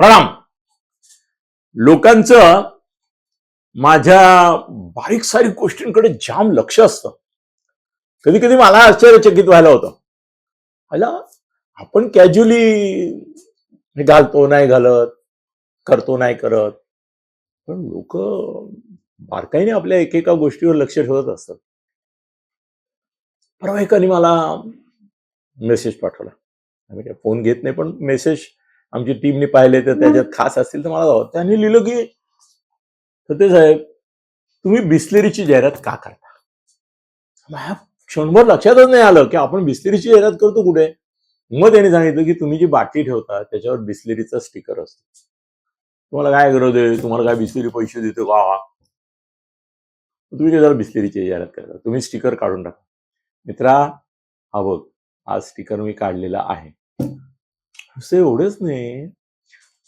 प्रणाम. लोकांचं माझ्या बारीक सारीक गोष्टींकडे जाम लक्ष असतं. कधी कधी मला आश्चर्यचकित व्हायला होतं. अला आपण कॅज्युअली घालतो नाही घालत करतो नाही करत. पण लोक बारकाईने आपल्या एकेका गोष्टीवर लक्ष ठेवत असतात. परवा एकाने मला मेसेज पाठवला. आम्ही काय फोन घेत नाही पण मेसेज आमची टीमने पाहिले तर त्याच्यात खास असतील तर मला जावं. त्यांनी लिहिलं की सत्य साहेब तुम्ही बिस्लेरीची जाहिरात का करता? माझ्या क्षणभर लक्षातच नाही आलं की आपण बिस्लेरीची जाहिरात करतो कुठे? मग त्यांनी सांगितलं की तुम्ही जी बाटली ठेवता त्याच्यावर बिस्लेरीचा स्टिकर असतो. तुम्हाला काय गरज आहे? तुम्हाला काय बिस्लेरी पैसे देतो का? तुम्ही त्याच्यावर बिस्लेरीची जाहिरात करता? तुम्ही स्टिकर काढून टाका. मित्रा हा बघ हा स्टिकर मी काढलेला आहे. असे एवढेच नाही.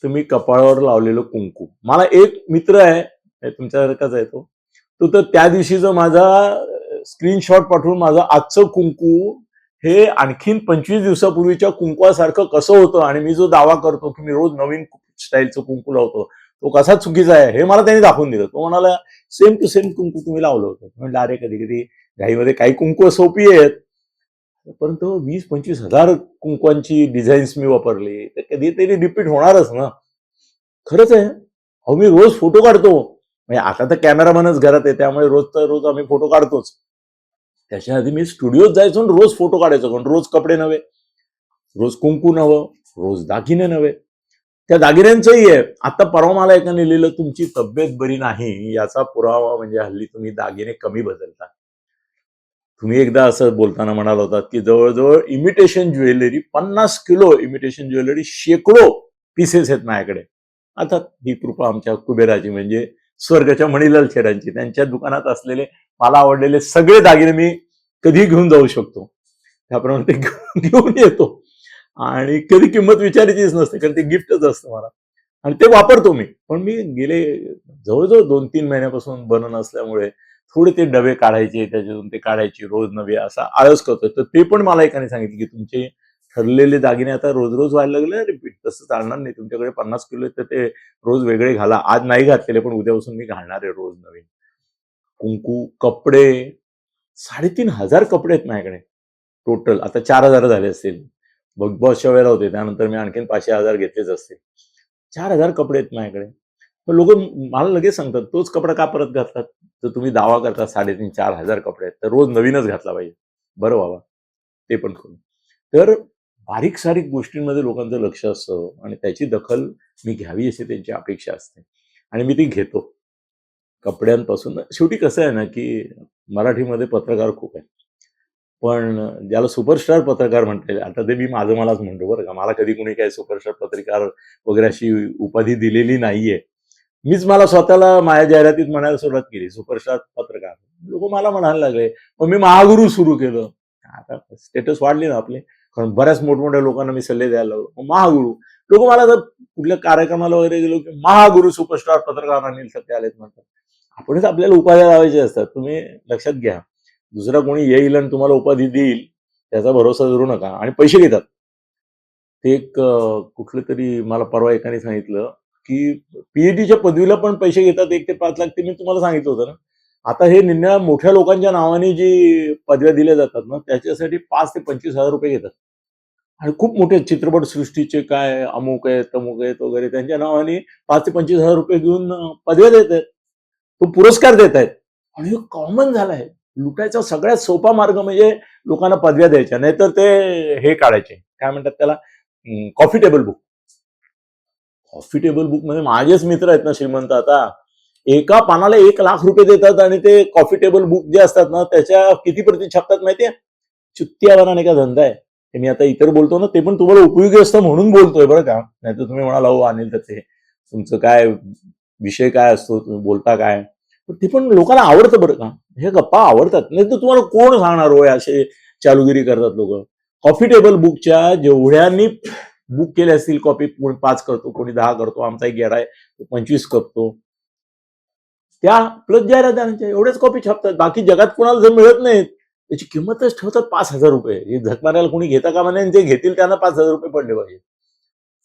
तुम्ही कपाळावर लावलेलं कुंकू. मला एक मित्र आहे हे तुमच्यासारखाच आहे तो. तो तर त्या दिवशीचं माझा स्क्रीनशॉट पाठवून माझं आजचं कुंकू हे आणखीन पंचवीस दिवसापूर्वीच्या कुंकवासारखं कसं होतं आणि मी जो दावा करतो की मी रोज नवीन स्टाईलचं कुंकू लावतो तो कसा चुकीचा आहे हे मला त्यांनी दाखवून दिलं. तो म्हणाला सेम टू सेम कुंकू तुम्ही लावलं होतं. म्हणलं अरे कधी कधी घाईमध्ये काही कुंकू सोपी आहेत. परंतु वीस पंचवीस हजार कुंकवांची डिझाईन्स मी वापरली तर कधीतरी रिपीट होणारच ना. खरंच आहे. अहो मी रोज फोटो काढतो. म्हणजे आता तर कॅमेरामॅनच घरात आहे त्यामुळे रोज तर रोज आम्ही फोटो काढतोच. त्याच्या आधी मी स्टुडिओत जायचो आणि रोज फोटो काढायचो कारण रोज कपडे नव्हे. रोज कुंकू नवं रोज दागिने नव्हे त्या दागिन्यांचंही आहे. आता परवा मला एकाने लिहिलं तुमची तब्येत बरी नाही याचा पुरावा म्हणजे हल्ली तुम्ही दागिने कमी बदलता. तुम्ही एकदा असं बोलताना म्हणाला होतात की जवळजवळ इमिटेशन ज्वेलरी पन्नास किलो इमिटेशन ज्वेलरी शेकडो पीसेस आहेत माझ्याकडे. आता ही कृपा आमच्या कुबेराची म्हणजे स्वर्गाच्या मणिलाल शेरांची. त्यांच्या दुकानात असलेले मला आवडलेले सगळे दागिने मी कधी घेऊन जाऊ शकतो. त्याप्रमाणे ते घेऊन घेऊन येतो. आणि कधी किंमत विचारायचीच नसते कारण ते गिफ्टच असतं मला. आणि ते वापरतो मी. पण मी गेले जवळजवळ दोन तीन महिन्यापासून बनन असल्यामुळे थोडे ते डबे काढायचे त्याच्यातून ते काढायचे रोज नवे असा आळस करतोय. तर ते पण मला एकाने सांगितलं की तुमचे ठरलेले दागिने आता रोज रोज व्हायला लागले. रिपीट तसं चालणार नाही. तुमच्याकडे पन्नास किलो आहेत तर ते रोज वेगळे घाला. आज नाही घातलेले पण उद्यापासून मी घालणार आहे रोज नवीन. कुंकू कपडे साडेतीन हजार कपडे आहेत माझ्याकडे. टोटल आता चार हजार झाले असतील. बघ बसच्या वेळेला होते. त्यानंतर मी आणखीन पाचशे हजार घेतलेच असते चार हजार कपडे आहेत माझ्याकडे. लोक मला लगेच सांगतात तोच कपडा का परत घातलात? तर तुम्ही दावा करता साडेतीन चार हजार कपडे आहेत तर रोज नवीनच घातला पाहिजे. बरं बाबा ते पण करू. तर बारीक सारीक गोष्टींमध्ये लोकांचं लक्ष असतं आणि त्याची दखल मी घ्यावी अशी त्यांची अपेक्षा असते. आणि मी ती घेतो. कपड्यांपासून शेवटी कसं आहे ना की मराठीमध्ये पत्रकार खूप आहे पण ज्याला सुपरस्टार पत्रकार म्हणता येईल आता ते मी माझं मलाच म्हणतो बरं का मला कधी कुणी काही सुपरस्टार पत्रकार वगैरे अशी उपाधी दिलेली नाहीये. मीच मला स्वतःला माझ्या जाहिरातीत म्हणायला सुरुवात केली सुपरस्टार पत्रकार. लोक मला म्हणायला लागले मग मी महागुरु सुरू केलं. आता स्टेटस वाढले ना आपले. कारण बऱ्याच मोठमोठ्या लोकांना मी सल्ले द्यायला लागलो महागुरु. लोक मला जर कुठल्या कार्यक्रमाला वगैरे गेलो की महागुरु सुपरस्टार पत्रकार अनिल सत्य आलेत म्हणतात. आपणच आपल्याला उपाध्या लावायचे असतात. तुम्ही लक्षात घ्या. दुसरा कोणी येईल आणि तुम्हाला उपाधी देईल त्याचा भरोसा धरू नका आणि पैसे घेतात. ते एक कुठलं तरी मला परवा एकाने सांगितलं की पीएचडीच्या पदवीला पण पैसे घेतात एक ते पाच लाख ते मी तुम्हाला सांगितलं होतं ना. आता हे निम्या मोठ्या लोकांच्या नावाने जी पदव्या दिल्या जातात ना त्याच्यासाठी पाच ते पंचवीस हजार रुपये घेतात. आणि खूप मोठे चित्रपट सृष्टीचे काय अमुक आहेत तमुक आहेत वगैरे त्यांच्या नावाने पाच ते पंचवीस हजार रुपये घेऊन पदव्या देत आहेत. तो पुरस्कार देत आहेत. आणि हे कॉमन झालं आहे. लुटायचा सगळ्यात सोपा मार्ग म्हणजे लोकांना पदव्या द्यायच्या नाहीतर ते हे काढायचे. काय म्हणतात त्याला? Coffee table book coffee table book म्हणजे माझेच मित्र आहेत ना श्रीमंत. आता एका पानाला एक लाख रुपये देतात आणि ते कॉफी टेबल बुक जे असतात ना त्याच्या किती प्रति छापतात माहितीये? चुत्त्यावराने का धंदा आहे. ते मी आता इतर बोलतो ना ते पण तुम्हाला उपयोगी असतं म्हणून बोलतोय बरं का. नाही तर तुम्ही म्हणाला हो अनिल त्याचे तुमचं काय विषय काय असतो? तुम्ही बोलता काय? ते पण लोकांना आवडतं बरं का. हे गप्पा आवडतात. नाही तर तुम्हाला कोण सांगणार होय असे चालूगिरी करतात लोक. कॉफी टेबल बुकच्या जेवढ्यांनी बुक केले असतील कॉपी कोणी पाच करतो कोणी दहा करतो आमचा एक गेडा आहे तो पंचवीस करतो. त्या प्लस जाहिरातांच्या एवढ्याच कॉपी छापतात बाकी जगात कोणाला जर मिळत नाहीत त्याची किंमतच ठेवतात पाच हजार रुपये. हे झकमाऱ्याला कोणी घेता का नाही जे घेतील त्यांना पाच हजार रुपये पडले पाहिजे.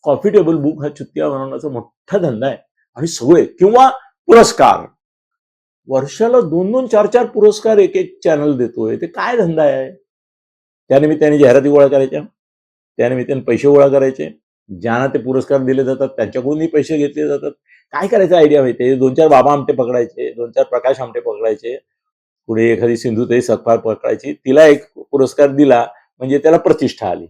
कॉफी टेबल बुक हा चुत्त्या बनवण्याचा मोठा धंदा आहे. आणि सगळे किंवा पुरस्कार. वर्षाला दोन दोन चार चार पुरस्कार एक एक चॅनल देतोय. ते काय धंदा आहे? त्यानिमित्ताने जाहिराती गोळा करायच्या? त्यानिमित्ताने पैसे गोळा करायचे. ज्यांना ते पुरस्कार दिले जातात त्यांच्याकडूनही पैसे घेतले जातात. काय करायचं आयडिया माहिती दोन चार बाबा आमटे पकडायचे दोन चार प्रकाश आमटे पकडायचे. पुढे एखादी सिंधुताई सत्फार पकडायची. तिला एक पुरस्कार दिला म्हणजे त्याला प्रतिष्ठा आली.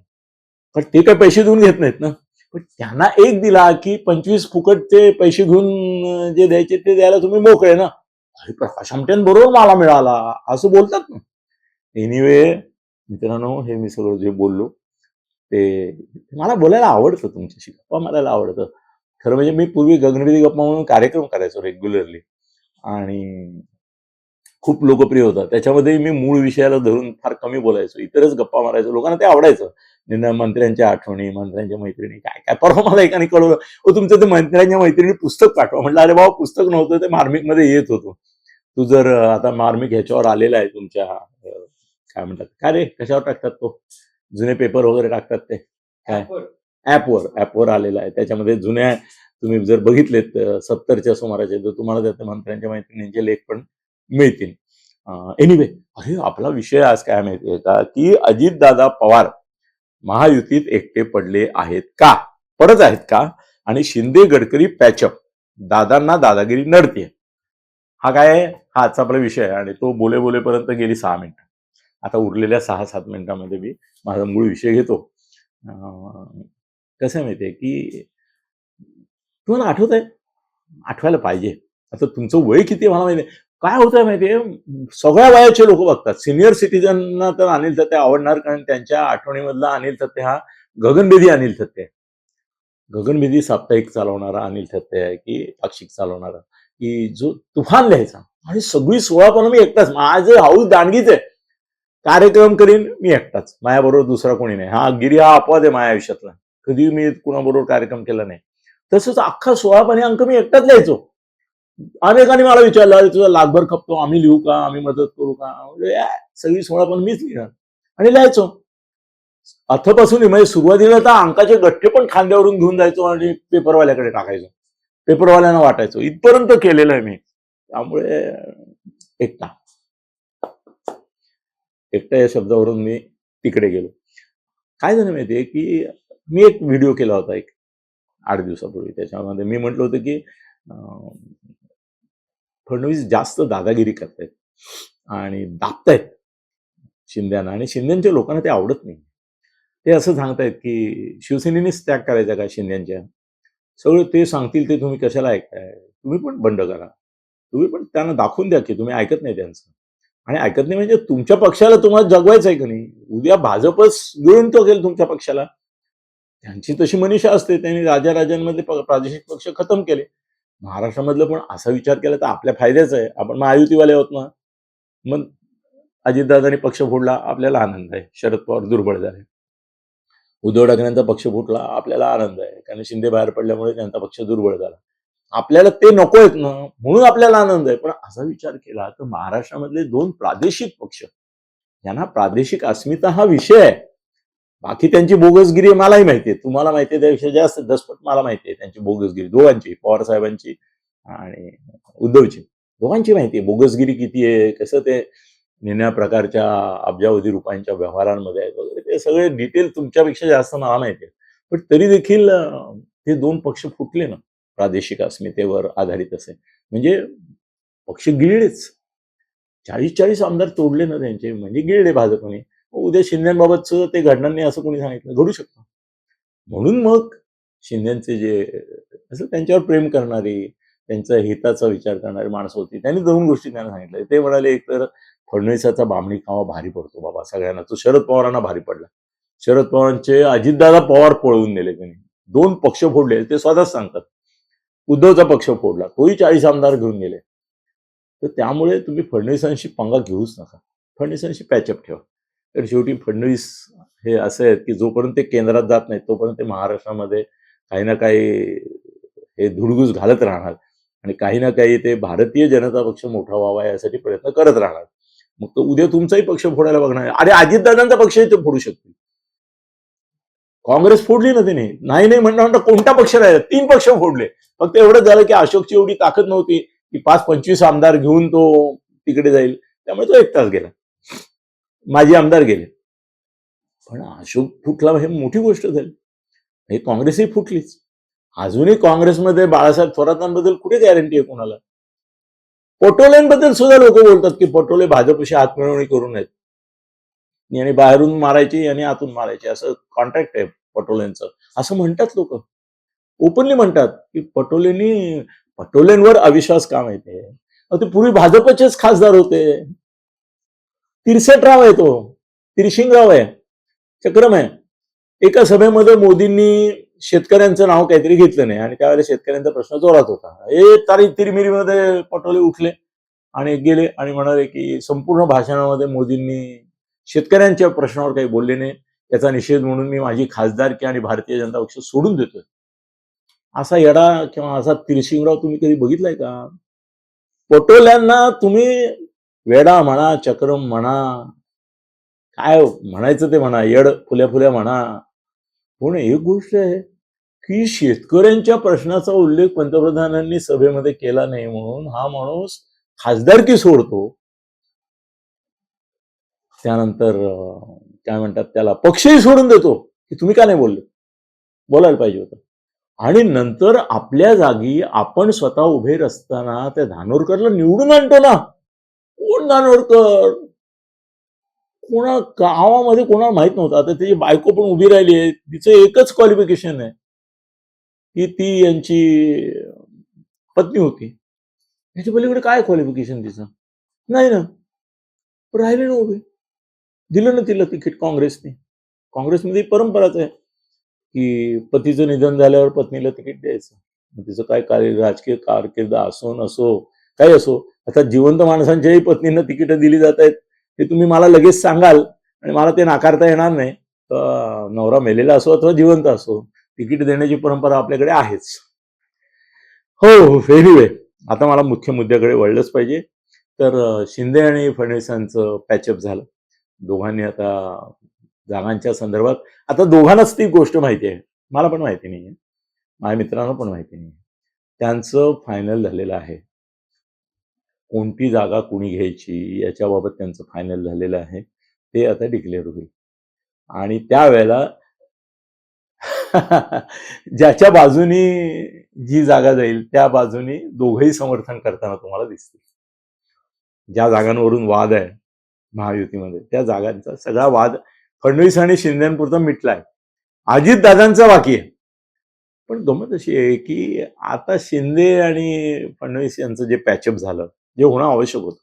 पण ते काही पैसे देऊन घेत नाहीत ना. पण त्यांना एक दिला की पंचवीस फुकटचे पैसे घेऊन जे द्यायचे ते द्यायला तुम्ही मोकळे ना. अरे प्रकाश आमट्यांबरोबर मला मिळाला. असं बोलतात ना. एनिवे मित्रांनो हे मी सगळं जे बोललो ते मला बोलायला आवडतं तुमच्याशी गप्पा मारायला आवडतं. खरं म्हणजे मी पूर्वी गगनभेदी गप्पा म्हणून कार्यक्रम करायचो रेग्युलरली आणि खूप लोकप्रिय होता. त्याच्यामध्ये मी मूळ विषयाला धरून फार कमी बोलायचो. इतरच गप्पा मारायचो. लोकांना ते आवडायचं. मंत्र्यांच्या आठवणी मंत्र्यांच्या मैत्रिणी काय काय परवा मला एकाने कळवलं हो तुमचं ते मंत्र्यांच्या मैत्रिणी पुस्तक पाठवा. म्हटलं अरे बाबा पुस्तक नव्हतं ते मार्मिकमध्ये येत होतो. तू जर आता मार्मिक ह्याच्यावर आलेला आहे तुमच्या काय म्हणतात काय रे कशावर टाकतात तो? जुने पेपर वगैरे टाकतात ते. काय? ऍपवर ऍपवर आलेला आहे. त्याच्यामध्ये जुन्या तुम्ही जर बघितलेत सत्तरच्या सुमाराचे तर तुम्हाला त्यात मंत्र्यांच्या मैत्रिणींचे लेख पण मिळतील. एनिवे अरे आपला विषय आज काय माहितीये का? की अजितदादा पवार महायुतीत एकटे पडले आहेत का? पडत आहेत का? आणि शिंदे गडकरी पॅचअप दादांना दादागिरी नडते हा काय? आहे? हा आजचा आपला विषय आहे. आणि तो बोले बोलेपर्यंत गेली सहा मिनिटं. आता उरलेल्या सहा सात मिनिटांमध्ये मी माझा मूळ विषय घेतो. कसं आहे माहितीये की तुम्हाला आठवत आहे आठवायला पाहिजे. आता तुमचं वय किती मला माहिती काय होतंय माहितीये? सगळ्या वयाचे लोक बघतात. सिनियर सिटीजनना तर अनिल थत्ते आवडणार कारण त्यांच्या आठवणीमधला अनिल थत्ते हा गगनभेदी अनिल थत्ते आहे. गगनभेदी साप्ताहिक चालवणारा अनिल थत्ते आहे की पाक्षिक चालवणारा. की जो तुफान लिहायचा. आणि सगळी सोळा पण मी एकटाच. माझं हाऊस दांडगीच आहे. कार्यक्रम करीन मी एकटाच. माझ्याबरोबर दुसरा कोणी नाही. हा गिरी हा अपवाद आहे माझ्या आयुष्यातला. कधी मी कुणाबरोबर कार्यक्रम केला नाही. तसंच अख्खा सोळापणे अंक मी एकटाच लिहायचो. अनेकांनी मला विचारलं "अरे, तुझा लाखभर खपतो. आम्ही लिहू का? आम्ही मदत करू का? म्हणजे, सगळी सोळा पण मीच लिहिणार. आणि लिहायचो. अथपासून म्हणजे सुरुवातीला तर अंकाचे गठ्ठे पण खांद्यावरून घेऊन जायचो आणि पेपरवाल्याकडे टाकायचो. पेपरवाल्यांना वाटायचो. इथपर्यंत केलेलं आहे मी. त्यामुळे एकटा. एकट्या या शब्दावरून मी तिकडे गेलो. काय झालं माहितीये की मी एक व्हिडिओ केला होता एक आठ दिवसापूर्वी. त्याच्यामध्ये मी म्हटलं होतं की फडणवीस जास्त दादागिरी करतायत आणि दाबतायत शिंद्यांना आणि शिंद्यांच्या लोकांना ते आवडत नाही. ते असं सांगतायत की शिवसेनेनेच त्याग करायचा का शिंद्यांच्या? सगळं ते सांगतील ते तुम्ही कशाला ऐकताय? तुम्ही पण बंड करा. तुम्ही पण त्यांना दाखवून द्या की तुम्ही ऐकत नाही त्यांचं. आणि ऐकत नाही म्हणजे तुमच्या पक्षाला तुम्हाला जगवायचं आहे का नाही? उद्या भाजपच गिळून तो गेल तुमच्या पक्षाला. त्यांची तशी मनीषा असते. त्यांनी राजा राजांमध्ये प्रादेशिक पक्ष खतम केले. महाराष्ट्रामधलं पण असा विचार केला तर आपल्या फायद्याचा आहे. आपण महायुतीवाले आहोत ना. मग अजितदादांनी पक्ष फोडला आपल्याला आनंद आहे. शरद पवार दुर्बळ झाले. उद्धव ठाकरेंचा पक्ष फुटला आपल्याला आनंद आहे. कारण शिंदे बाहेर पडल्यामुळे त्यांचा पक्ष दुर्बळ झाला. आपल्याला ते नको आहेत ना म्हणून आपल्याला आनंद आहे. पण असा विचार केला तर महाराष्ट्रामधले दोन प्रादेशिक पक्ष यांना प्रादेशिक अस्मिता हा विषय आहे. बाकी त्यांची बोगसगिरी मलाही माहिती आहे. तुम्हाला माहिती आहे त्यापेक्षा जास्त दसपट मला माहिती आहे त्यांची बोगसगिरी. दोघांची पवार साहेबांची आणि उद्धवची. दोघांची माहिती आहे बोगसगिरी किती आहे कसं ते निन्या प्रकारच्या अब्जावधी रुपयांच्या व्यवहारांमध्ये आहेत वगैरे ते सगळे डिटेल तुमच्यापेक्षा जास्त मला माहिती आहे. पण तरी देखील ते दोन पक्ष फुटले ना. प्रादेशिक अस्मितेवर आधारित असे. म्हणजे पक्ष गिळलेच. चाळीस चाळीस आमदार तोडले ना त्यांचे म्हणजे गिळले भाजपने. उद्या शिंदेबाबतचं ते घडणार नाही असं कोणी सांगितलं घडू शकतं. म्हणून मग शिंदेचे जे असं त्यांच्यावर प्रेम करणारी त्यांचा हिताचा विचार करणारी माणसं होती. त्यांनी दोन गोष्टी त्यांना सांगितल्या. ते म्हणाले एकतर फडणवीसाचा बामणी खावा भारी पडतो बाबा सगळ्यांना. तो शरद पवारांना भारी पडला. शरद पवारांचे अजितदादा पवार पळवून नेले त्यांनी. दोन पक्ष फोडले ते स्वतःच सांगतात. उद्धवचा पक्ष फोडला तोही चाळीस आमदार घेऊन गेले. तर त्यामुळे तुम्ही फडणवीसांशी पंगा घेऊच नका. फडणवीसांशी पॅचअप ठेवा. तर शेवटी फडणवीस हे असे आहेत की जोपर्यंत ते केंद्रात जात नाहीत तोपर्यंत ते महाराष्ट्रामध्ये काही ना काही हे धुडगूस घालत राहणार. आणि काही ना काही ते भारतीय जनता पक्ष मोठा व्हावा यासाठी प्रयत्न करत राहणार. मग तो उद्या तुमचाही पक्ष फोडायला बघणार अरे अजितदादांचा पक्षही ते फोडू शकतो. काँग्रेस फोडली ना तिने? नाही नाही म्हणणं म्हणता कोणता पक्ष राहिला? तीन पक्ष फोडले. फक्त एवढंच झालं की अशोकची एवढी ताकद नव्हती की पाच पंचवीस आमदार घेऊन तो तिकडे जाईल. त्यामुळे तो एक तास गेला. माझे आमदार गेले. पण अशोक फुटला हे मोठी गोष्ट झाली. हे काँग्रेसही फुटलीच. अजूनही काँग्रेसमध्ये बाळासाहेब थोरातांबद्दल कुठे गॅरंटी आहे कोणाला? पटोलेंबद्दल सुद्धा लोक बोलतात की पटोले भाजपशी हातमिळवणी करू नयेत. याने बाहेरून मारायची याने आतून मारायची. असं कॉन्ट्रॅक्ट आहे पटोलेंचं. असं म्हणतात लोक. ओपनली म्हणतात की पटोलेंनी पटोलेंवर अविश्वास का माहितीये ते पूर्वी भाजपचेच खासदार होते. तिरसेटराव आहे तो. तिरशिंगराव आहे. चक्रम आहे. एका सभेमध्ये मोदींनी शेतकऱ्यांचं नाव काहीतरी घेतलं नाही. आणि त्यावेळेला शेतकऱ्यांचा प्रश्न जोरात होता. ए तारी तिरमिरीमध्ये पटोले उठले आणि गेले आणि म्हणाले की संपूर्ण भाषणामध्ये मोदींनी शेतकऱ्यांच्या प्रश्नावर काही बोलले नाही. याचा निषेध म्हणून मी माझी खासदारकी आणि भारतीय जनता पक्ष सोडून देतोय. असा येडा किंवा असा तिरशिंगराव तुम्ही कधी बघितलाय का? पटोल्यांना तुम्ही वेडा म्हणा चक्रम म्हणा काय म्हणायचं ते म्हणा येड फुल्या फुल्या म्हणा. पण एक गोष्ट आहे की शेतकऱ्यांच्या प्रश्नाचा उल्लेख पंतप्रधानांनी सभेमध्ये केला नाही म्हणून हा माणूस खासदारकी सोडतो. त्यानंतर काय म्हणतात त्याला पक्षही सोडून देतो की तुम्ही का नाही बोलले? बोलायला पाहिजे होतं. आणि नंतर आपल्या जागी आपण स्वतः उभे असताना त्या धानोरकरला निवडून आणतो ना. कोण धानोरकर? कोणा गावामध्ये कोणाला माहीत नव्हतं. आता त्याची बायको पण उभी राहिली आहे. तिचं एकच क्वालिफिकेशन आहे. की ती यांची पत्नी होती. याच्या पलीकडे काय क्वालिफिकेशन तिचं? नाही ना. राहिले ना उभे दिलं ना तिला तिकीट काँग्रेसने. काँग्रेसमध्ये परंपराच आहे की पतीचं निधन झाल्यावर पत्नीला तिकीट द्यायचं. मग तिचं काय कार्य राजकीय कारकीर्द असो नसो काही असो आता जिवंत माणसांच्याही पत्नींना तिकीट दिली जात आहेत हे तुम्ही मला लगेच सांगाल आणि मला ते नाकारता येणार नाही. तर नवरा मेलेला असो अथवा जिवंत असो तिकीट देण्याची परंपरा आपल्याकडे आहेच. हो, हो एनिवे आता मला मुख्य मुद्द्याकडे वळलंच पाहिजे. तर शिंदे आणि फडणवीसांचं पॅचअप झालं. दोघांनी आता जागांच्या संदर्भात आता दोघांनाच ती गोष्ट माहिती आहे. मला पण माहिती नाही माझ्या मित्रांना पण माहिती नाही त्यांचं फायनल झालेलं आहे. कोणती जागा कुणी घ्यायची याच्याबाबत त्यांचं फायनल झालेलं आहे ते आता डिक्लेअर होईल. आणि त्यावेळेला ज्याच्या बाजूनी जी जागा जाईल त्या बाजूनी दोघंही समर्थन करताना तुम्हाला दिसतील. ज्या जागांवरून वाद आहे महायुतीमध्ये. त्या जागांचा सगळा वाद फडणवीस आणि शिंदेपुरता मिटलाय. अजित दादांचा बाकी आहे. पण गमत अशी आहे की आता शिंदे आणि फडणवीस यांचं जे पॅचअप झालं जे होणं आवश्यक होतं.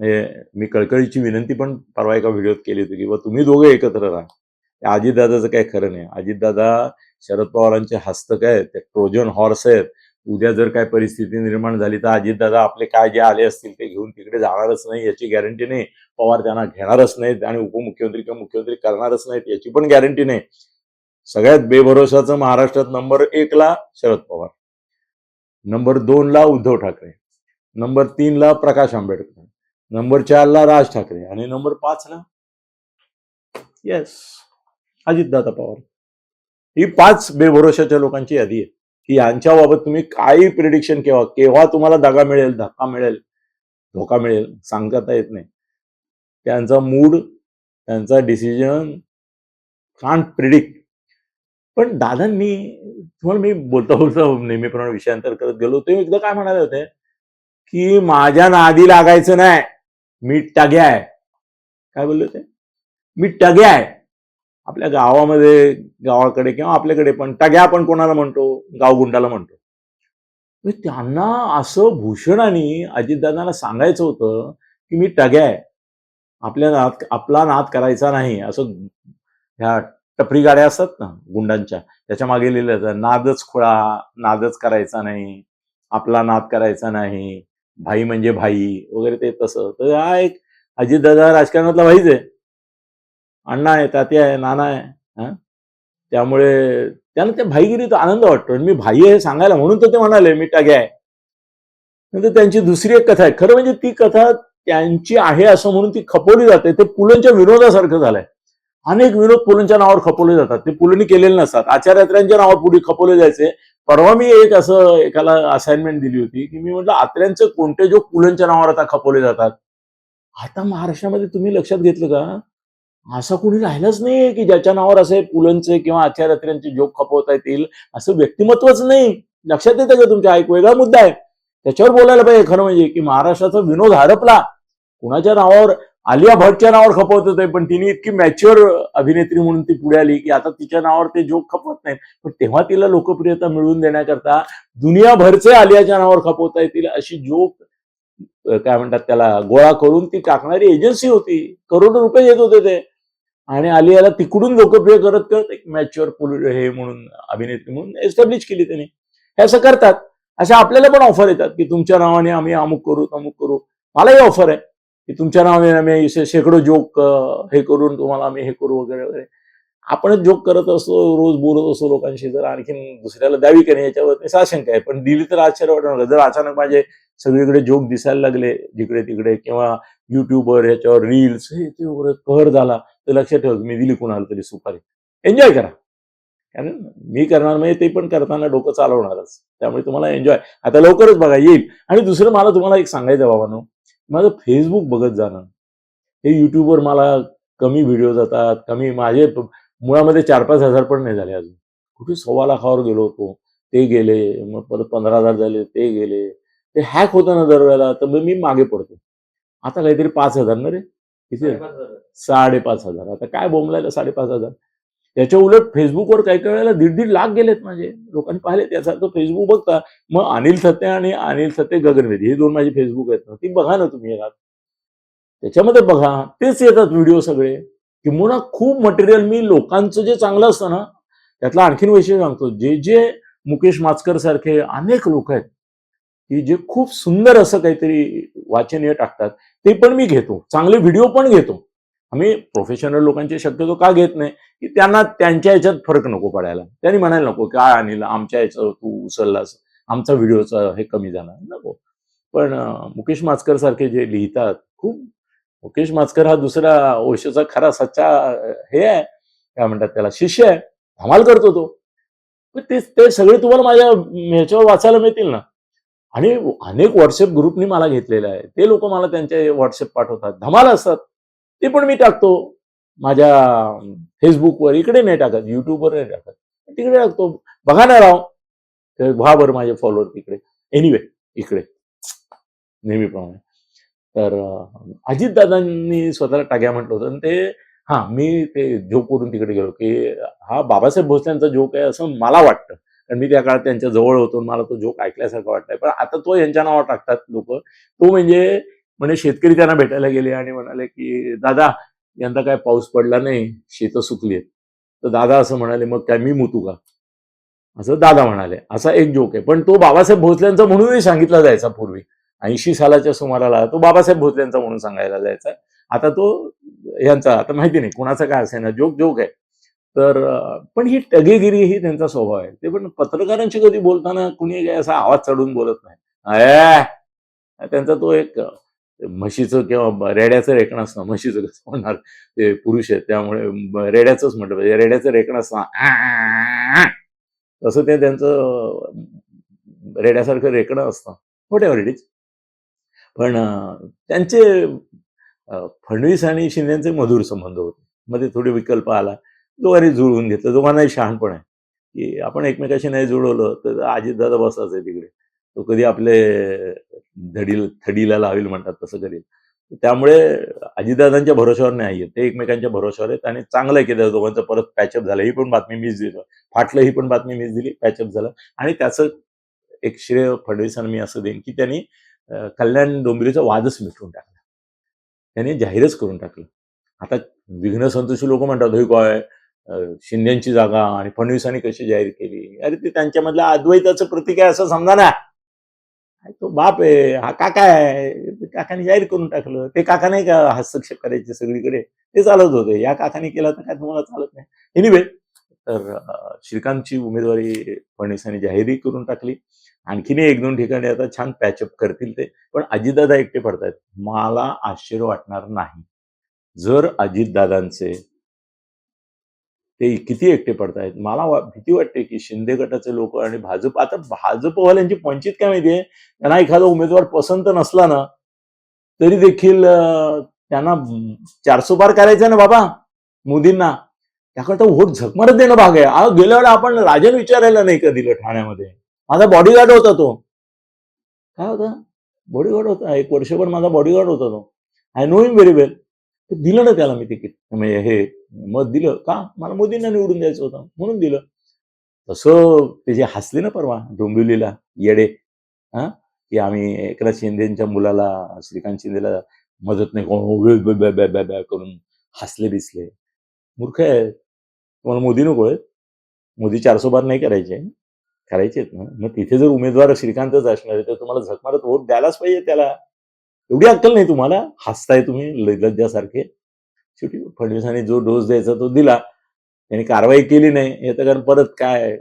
म्हणजे मी कळकळीची विनंती पण परवा एका व्हिडिओत केली होती की बा तुम्ही दोघे एकत्र राहा. अजितदादाचं काही खरं नाही. अजितदादा शरद पवारांचे हस्तक आहेत ते ट्रोजन हॉर्स आहेत उद्या जर काय परिस्थिती निर्माण झाली तर अजितदादा आपले काय जे आले असतील ते घेऊन तिकडे जाणारच नाही याची गॅरंटी नाही. पवार त्यांना घेणारच नाहीत आणि उपमुख्यमंत्री किंवा मुख्यमंत्री करणारच नाहीत याची पण गॅरंटी नाही. सगळ्यात बेभरोसाचं महाराष्ट्रात नंबर एकला शरद पवार. नंबर दोनला उद्धव ठाकरे. नंबर तीनला प्रकाश आंबेडकर. नंबर चारला राज ठाकरे आणि नंबर पाचला येस अजितदादा पवार. ही पाच बेभरोशाच्या लोकांची यादी आहे. की यांच्याबाबत तुम्ही काही प्रिडिक्शन केव्हा केव्हा तुम्हाला दगा मिळेल धक्का मिळेल धोका मिळेल सांगता येत नाही. त्यांचा मूड त्यांचा डिसिजन कांट प्रिडिक्ट पण दादांनी तुम्हाला मी बोलता बोलता नेहमीप्रमाणे विषयांतर करत गेलो ते एकदा काय म्हणाले होते की माझ्या नादी लागायचं नाही मी टग्या आहे. काय बोलले होते? मी टग्या आहे. आपल्या गावामध्ये गावाकडे किंवा आपल्याकडे पण टग्या आपण कोणाला म्हणतो? गावगुंडाला म्हणतो. त्यांना असं भूषणाने अजितदादांना सांगायचं होतं की मी टग्या आहे. आपल्या नाद आपला नाद करायचा नाही. असं ह्या टपरी गाड्या असतात ना गुंडांच्या त्याच्यामागे लिहिलं जातं नादच खुळा नादच करायचा नाही आपला नाद करायचा नाही भाई म्हणजे भाई वगैरे ते तसं. तर हा एक अजितदादा राजकारणातला भाईच आहे. अण्णा आहे तात्या आहे नाना आहे हा? त्यामुळे त्यांना त्या भाईगिरीचा आनंद वाटतो. आणि मी भाई आहे हे सांगायला म्हणून तर ते म्हणाले मी टाग्या आहे. नंतर त्यांची दुसरी एक कथा आहे. खरं म्हणजे ती कथा त्यांची आहे असं म्हणून ती खपवली जाते. ते पुलंच्या विनोदासारखं झालंय. अनेक विनोद पुलंच्या नावावर खपवले जातात. ते पुलंनी केलेले नसतात. आचार्यात्र्यांच्या नावावर पुढे खपवले जायचे. परवा मी एक असं एकाला असाइनमेंट दिली होती की मी म्हटलं आत्र्यांचे कोणते जो पुलंच्या नावावर आता खपवले जातात? आता महाराष्ट्रामध्ये तुम्ही लक्षात घेतलं का? असं कुणी राहिलंच नाही की ज्याच्या नावावर असे पुलंचे किंवा आचार्यात्र्यांचे जोक खपवता येतील असं व्यक्तिमत्वच नाही. लक्षात येतं का तुमच्या? एक वेगळा मुद्दा आहे. त्याच्यावर बोलायला पाहिजे खरं म्हणजे की महाराष्ट्राचा विनोद हरपला कुणाच्या नावावर? आलिया भटच्या नावावर खपवत होते पण तिने इतकी मॅच्युअर अभिनेत्री म्हणून ती पुढे आली की आता तिच्या नावावर ते जोक खपवत नाहीत. पण तेव्हा तिला लोकप्रियता मिळवून देण्याकरता दुनियाभरचे आलियाच्या नावावर खपवता येतील अशी जोक काय म्हणतात त्याला गोळा करून ती टाकणारी एजन्सी होती. करोडो रुपये येत होते ते. आणि आलियाला तिकडून लोकप्रिय करत करत एक मॅच्युअर पुल हे म्हणून अभिनेत्री म्हणून एस्टॅब्लिश केली त्यांनी. हे असं करतात. अशा आपल्याला पण ऑफर येतात की तुमच्या नावाने आम्ही अमुक करू अमुक करू. मलाही ऑफर आहे की तुमच्या नावाने आम्ही शेकडो जोक हे करून तुम्हाला आम्ही हे करू वगैरे वगैरे. आपणच जोक करत असतो रोज बोलत असतो लोकांशी जर आणखीन दुसऱ्याला द्यावी का नाही याच्यावरती साशंक आहे. पण दिली तर आश्चर्य वाटणार जर अचानक माझे सगळीकडे जोक दिसायला लागले जिकडे तिकडे किंवा युट्यूबवर याच्यावर रील्स हे ते वगैरे कहर झाला. तर लक्षात ठेवा मी दिली कुणाला तरी सुपारी. एन्जॉय करा. कारण मी करणार म्हणजे ते पण करताना डोकं चालवणारच. त्यामुळे तुम्हाला एन्जॉय आता लवकरच बघा येईल. आणि दुसरं मला तुम्हाला एक सांगायचं बाबांनो. माझं फेसबुक बघत जाणं हे युट्यूबवर मला कमी व्हिडिओ जातात. कमी माझे मुळामध्ये चार पाच हजार पण नाही झाले अजून. कुठे सव्वा लाखावर गेलो होतो. ते गेले मग परत पंधरा हजार झाले ते गेले. ते हॅक होतं ना दरवेळेला. तर मग मी मागे पडतो. आता काहीतरी पाच हजार ना रे? किती? साडेपाच हजार. आता काय बोंबलायला साडेपाच हजार? त्याच्या उलट फेसबुकवर काही काही वेळेला दीड दीड लाख गेलेत माझे. लोकांनी पाहिले त्याचा तो फेसबुक बघता. मग अनिल थत्ते आणि अनिल थत्ते गगनवेदी हे दोन माझे फेसबुक आहेत ना ती बघा ना तुम्ही यात त्याच्यामध्ये बघा तेच येतात व्हिडिओ सगळे किंवा खूप मटेरियल मी लोकांचं जे चांगलं असतं ना त्यातलं आणखीन वैशिष्ट्य सांगतो. जे जे मुकेश माचकर सारखे अनेक लोक आहेत की जे खूप सुंदर असं काहीतरी वाचनीय टाकतात ते पण मी घेतो. चांगले व्हिडिओ पण घेतो. आम्ही प्रोफेशनल लोकांचे शक्यतो का घेत नाही? की त्यांना त्यांच्या ह्याच्यात फरक नको पडायला. त्यांनी म्हणायला नको काय अनिल आमच्या ह्याचं तू उचललास आमचा व्हिडिओचा हे कमी जाणार नको. पण मुकेश माचकर सारखे जे लिहितात खूप मुकेश माचकर हा दुसरा ओशोचा खरा सच्चा हे आहे. काय म्हणतात त्याला? शिष्य आहे. धमाल करतो तो. ते ते सगळे तुम्हाला माझ्या ह्याच्यावर वाचायला मिळतील ना? आणि अनेक व्हॉट्सअप ग्रुपनी मला घेतलेलं आहे ते लोक मला त्यांचे व्हॉट्सअप पाठवतात. धमाल असतात. ते पण मी टाकतो. माझ्या फेसबुकवर इकडे नाही टाकत. युट्यूबवर नाही टाकत. तिकडे टाकतो. बघा ना राव. व्हा बरं माझे फॉलोअर तिकडे. एनिवे इकडे. नेहमीप्रमाणे. तर अजितदादांनी स्वतःला टाक्या म्हटलं होतं. आणि ते हा मी ते जोक वरून तिकडे गेलो की हा बाबासाहेब भोसल्यांचा जोक आहे असं मला वाटतं. कारण मी त्या काळात त्यांच्या जवळ होतो आणि मला तो जोक ऐकल्यासारखा वाटतंय. पण आता तो यांच्या नावावर टाकतात लोक. तो म्हणजे म्हणजे शेतकरी त्यांना भेटायला गेले आणि म्हणाले की दादा यंदा काय पाऊस पडला नाही शेतं सुकली आहेत. तर दादा असं म्हणाले मग काय मी मुतू का? असं दादा म्हणाले. असा एक जोक आहे. पण तो बाबासाहेब भोसल्यांचा म्हणूनही सांगितला जायचा पूर्वी. ऐंशी सालाच्या सुमाराला तो बाबासाहेब भोसल्यांचा म्हणून सांगायला जायचा. आता तो यांचा आता माहिती नाही कुणाचा काय असेल. ना जोक जोक आहे. तर पण ही टगेगिरी ही त्यांचा स्वभाव आहे. ते पण पत्रकारांशी कधी बोलताना कुणी काय असा आवाज चढून बोलत नाही. अय! त्यांचा तो एक म्हशीचं किंवा रेड्याचं रेकण असणं म्हशीचं कसं म्हणणार ते पुरुष आहेत त्यामुळे रेड्याचंच म्हटलं पाहिजे. रेड्याचं रेकण असणं तसं ते त्यांचं रेड्यासारखं रेकणं असतं. वॉट एव्हर इट इज पण त्यांचे फडणवीस आणि शिंदेचे मधुर संबंध होते. मध्ये थोडे विकल्प आला. दोघांनी जुळवून घेतलं. दोघांनाही शहाणपण आहे. की आपण एकमेकाशी नाही जुळवलं तर अजितदादा बसाच आहे तिकडे. तो कधी आपले धडील थडीला लावेल म्हणतात तसं करेल. त्यामुळे अजितदादांच्या भरोश्यावर नाही आहेत ते एकमेकांच्या भरोश्यावर आहेत आणि चांगलं आहे की त्या दोघांचं परत पॅचअप झालं. ही पण बातमी मीच दिली. फाटलं ही पण बातमी मीच दिली. पॅचअप झालं. आणि त्याचं एक श्रेय फडणवीसांना मी असं देईन की त्यांनी कल्याण डोंबिवलीचा वादच मिटवून टाकला. त्यांनी जाहीरच करून टाकलं. आता विघ्न संतोषी लोक म्हणतात हे काय शिंदेची जागा आणि फडणवीसांनी कशी जाहीर केली? अरे ते त्यांच्यामधल्या अद्वैताचं प्रतीक आहे असं समजा ना. तो बाप आहे हा काका आहे. काकाने जाहीर करून टाकलं. ते काका नाही का हस्तक्षेप करायचे सगळीकडे? ते चालत होते. या काकाने केला तर काय तुम्हाला चालत नाही? एनिवे तर श्रीकांतची उमेदवारी फडणवीसांनी जाहीरही करून टाकली. आणखीनही एक दोन ठिकाणी आता छान पॅचअप करतील ते. पण अजितदादा एकटे पडतायत. मला आश्चर्य वाटणार नाही. जर अजितदादांचे ते किती एकटे पडतायत? मला वा- भीती वाटते की शिंदे गटाचे लोक आणि भाजप आता भाजपवाल्यांची पंचित काय माहितीये त्यांना एखादा उमेदवार पसंत नसला ना तरी देखील त्यांना चारसो पार करायचं ना बाबा मोदींना. त्याकरता वोट झकमारत देणं भाग आहे. अहो, गेल्या वेळा आपण राजन विचारायला नाही का दिलं ठाण्यामध्ये. माझा बॉडीगार्ड होता तो. काय होता? बॉडीगार्ड होता. एक वर्षभर माझा बॉडीगार्ड होता तो. I know him very well दिलं ना त्याला मी तिकीट. म्हणजे हे मत दिलं. का? मला मोदींना निवडून द्यायचं होतं. म्हणून दिलं. तसं ते जे हसले ना परवा डोंबिवलीला येडे हा? की आम्ही एकनाथ शिंदेच्या मुलाला श्रीकांत शिंदेला मदत नाही करून करून हसले दिसले मूर्ख आहे. तुम्हाला मोदी नको आहेत. मोदी चारसो बार नाही करायचे. करायचे आहेत ना. मग तिथे जर उमेदवार श्रीकांतच असणार आहे तर तुम्हाला झकमारत वोट द्यायलाच पाहिजे त्याला. एवढी अक्कल नाही तुम्हाला? हसताय तुम्ही लज्जासारखे. शेवटी फडणवीसांनी जो डोस द्यायचा तो दिला. त्यांनी कारवाई केली नाही. येतं कारण परत काय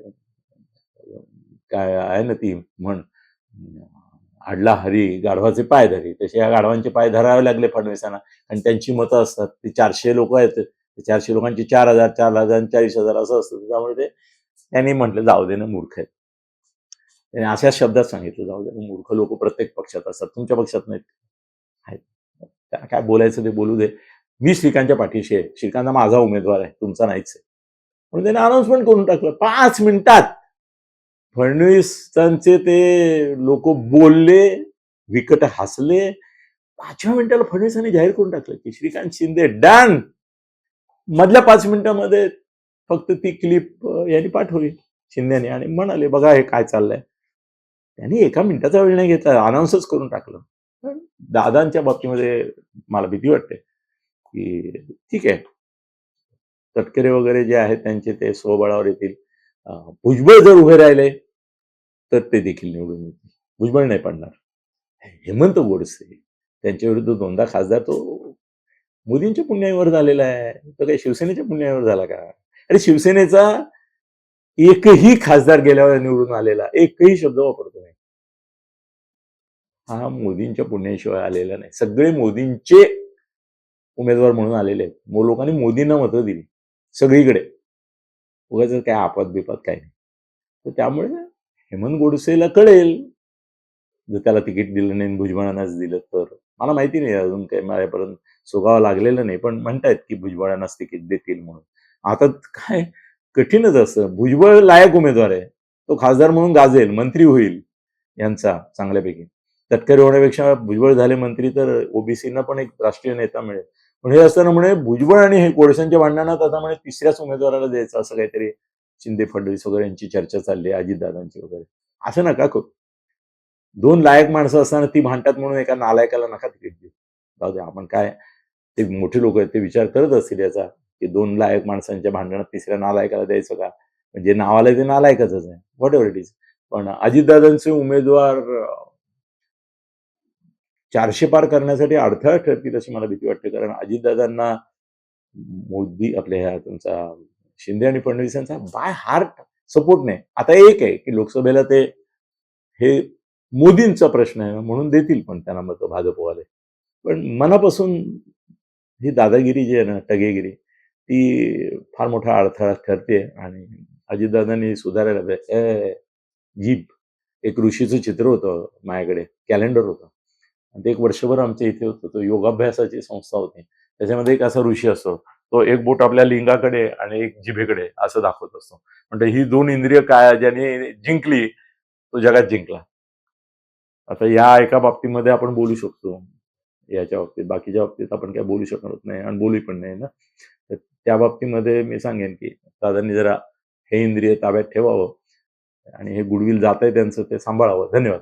काय आहे ना ती म्हण? आडला हरी गाढवाचे पाय धरी. तसे या गाढवांचे पाय धरावे लागले फडणवीसांना. आणि त्यांची मतं असतात. ते चारशे लोक आहेत. ते चारशे लोकांची चार हजार चार हजार चाळीस हजार असं असतं. त्यामुळे ते त्यांनी म्हटलं जाऊ दे ना मूर्ख आहेत. त्याने अशा शब्दात सांगितलं जाऊ दे मूर्ख लोक प्रत्येक पक्षात असतात. तुमच्या पक्षात नाहीत. आहेत त्यांना काय बोलायचं ते बोलू दे. मी श्रीकांतच्या पाठीशी आहे. श्रीकांत माझा उमेदवार आहे. तुमचा नाहीच आहे. म्हणून त्याने अनाऊन्समेंट करून टाकलं. पाच मिनिटात. फडणवीसांचे ते लोक बोलले विकट हसले. पाचव्या मिनिटाला फडणवीसांनी जाहीर करून टाकलं की श्रीकांत शिंदे डन मधल्या पाच मिनिटामध्ये फक्त ती क्लिप यांनी पाठवली शिंदेने. आणि म्हणाले बघा हे काय चाललंय. त्यांनी एका मिनिटाचा वेळ नाही घेतला. अनाऊन्सच करून टाकलं. दादांच्या बाबतीमध्ये मला भीती वाटते की ठीक आहे. तटकरे वगैरे जे आहेत त्यांचे ते स्वबळावर येतील. भुजबळ जर उभे राहिले तर ते देखील निवडून येतील. भुजबळ नाही पडणार. हेमंत गोडसे त्यांच्या विरुद्ध दोनदा खासदार तो मोदींच्या पुण्यावर झालेला आहे. तो काही शिवसेनेच्या पुण्यावर झाला का? अरे शिवसेनेचा एकही खासदार गेल्यावर निवडून आलेला एकही शब्द वापरतो. हा मोदींच्या पुण्याशिवाय आलेला नाही. सगळे मोदींचे उमेदवार म्हणून आलेले आहेत. मो लोकांनी मोदींना मतं दिली. सगळीकडे. उगाच काय आपात बिपात काय नाही. तर त्यामुळे हेमंत गोडसेला कळेल. जर त्याला तिकीट दिलं नाही भुजबळांनाच दिलं तर. मला माहिती नाही अजून काही माझ्यापर्यंत सुगावं लागलेलं नाही. पण म्हणतायत की भुजबळांनाच तिकीट देतील म्हणून. आता काय कठीणच असतं भुजबळ लायक उमेदवार आहे. तो खासदार म्हणून गाजेल. मंत्री होईल. यांचा चांगल्यापैकी. तटकरी होण्यापेक्षा भुजबळ झाले मंत्री तर ओबीसीना पण एक राष्ट्रीय नेता मिळेल. पण हे असताना म्हणे भुजबळ आणि हे गोडसेंच्या भांडणात आता म्हणे तिसऱ्याच उमेदवाराला द्यायचं असं काहीतरी शिंदे फडणवीस वगैरे यांची चर्चा चालली आहे अजितदादांची वगैरे. असं नका करू. दोन लायक माणसं असताना ती भांडतात म्हणून एका नालायकाला नका तिकीट देऊ. जाऊ दे आपण काय ते मोठे लोक आहेत ते विचार करत असतील याचा की दोन लायक माणसांच्या भांडणात तिसऱ्या नालायकाला द्यायचं का? म्हणजे नावाला ते नालायकच आहे. व्हॉट एव्हर इट इज पण अजितदादांचे उमेदवार चारशे पार करण्यासाठी अडथळा ठरतील अशी मला भीती वाटते. कारण अजितदादांना मोदी आपल्या ह्या तुमचा शिंदे आणि फडणवीस यांचा बाय हार्ट सपोर्ट नाही. आता एक आहे की लोकसभेला ते हे मोदींचा प्रश्न आहे म्हणून देतील पण त्यांना मत भाजपवाले. पण मनापासून ही दादागिरी जी आहे ना टगेगिरी ती फार मोठा अडथळा ठरते आणि अजितदादांनी सुधारायला पाहिजे. जीप. एक ऋषीचं चित्र होतं माझ्याकडे कॅलेंडर होतं. आणि ते एक वर्षभर आमच्या इथे होतं. तो योगाभ्यासाची संस्था होती. त्याच्यामध्ये एक असा ऋषी असतो. तो एक बोट आपल्या लिंगाकडे आणि एक जिभेकडे असं दाखवत असतो. म्हणजे ही दोन इंद्रिय काय ज्याने जिंकली तो जगात जिंकला. आता या एका बाबतीमध्ये आपण बोलू शकतो. याच्या बाबतीत बाकीच्या बाबतीत आपण काय बोलू शकत नाही आणि बोलू पण नाही ना. तर त्या बाबतीमध्ये मी सांगेन की दादांनी जरा हे इंद्रिय ताब्यात ठेवावं आणि हे गुडविल जात आहे त्यांचं ते सांभाळावं. धन्यवाद.